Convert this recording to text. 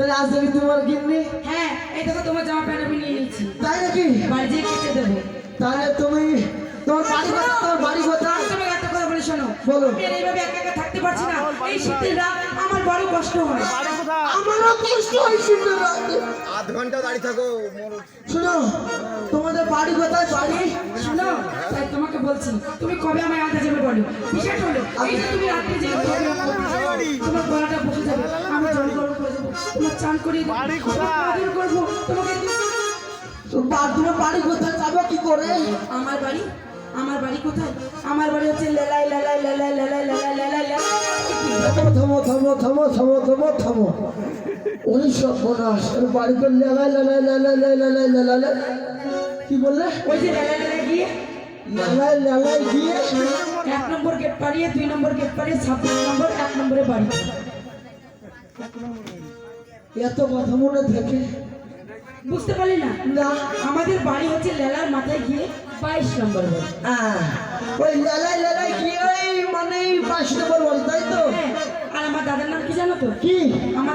তাহলে আজ থেকে তোমার কিনবি হ্যাঁ এই দেখো তোমার জামা প্যান্ট আমি নিয়ে নিচ্ছি তাই নাকি? বাড়ি যেয়ে কেচে দেবো। তাহলে তুমি তোমার বাড়ি কোথায় তোমার বাড়ি কোথায়? তুমি একটা কথা বলে শোনো। বলো। আমি এইভাবে একা একা থাকতে পারছি না। এই শীতের রাত আমার বড় কষ্ট হয়। আমারও কষ্ট হয় শীতের রাতে। আধ ঘণ্টা দাঁড়িয়ে থাকো মোর। শোনো তোমাদের বাড়ি কোথায়? বাড়ি? শোনো তাই তোমাকে বলছি তুমি কবে আমায় আনতে যাবে বলো? বিষয় হলো এই যে তুমি রাত্রে যে তোমার গলাটা বসে যাবে। আমি জল তোমার চান করিয়ে আদর করব তোমাকে তোমার বাড়ি কোথায় যাব কি করে আমার বাড়ি আমার বাড়ি কোথায় আমার বাড়ি হচ্ছে লেলাই লেলাই লেলাই লেলাই লেলাই লেলাই লেলাই থামো থামো থামো থামো থামো থামো সর্বনাশ এর বাড়ি করে লেলাই লেলাই লেলাই লেলাই লেলাই লেলাই কি বললে ওই যে লেলাই লেলাই গিয়ে লেলাই লেলাই গিয়ে এক নম্বর গেট পাড়িয়ে দুই নম্বর গেট পাড়িয়ে ছাব্বিশ নম্বর এক নম্বরে বাড়ি এত কথা মনে থাকে। বুঝতে পারলি না? না। আমাদের বাড়ি হচ্ছে লেলার মাথায় গিয়ে বাইশ নম্বর ওই লেলাই লেলাই গিয়ে ওই মানে বাইশ নম্বর বল তাই তো? হ্যাঁ, আর আমার দাদার নাম কি জানো তো? কি? আমার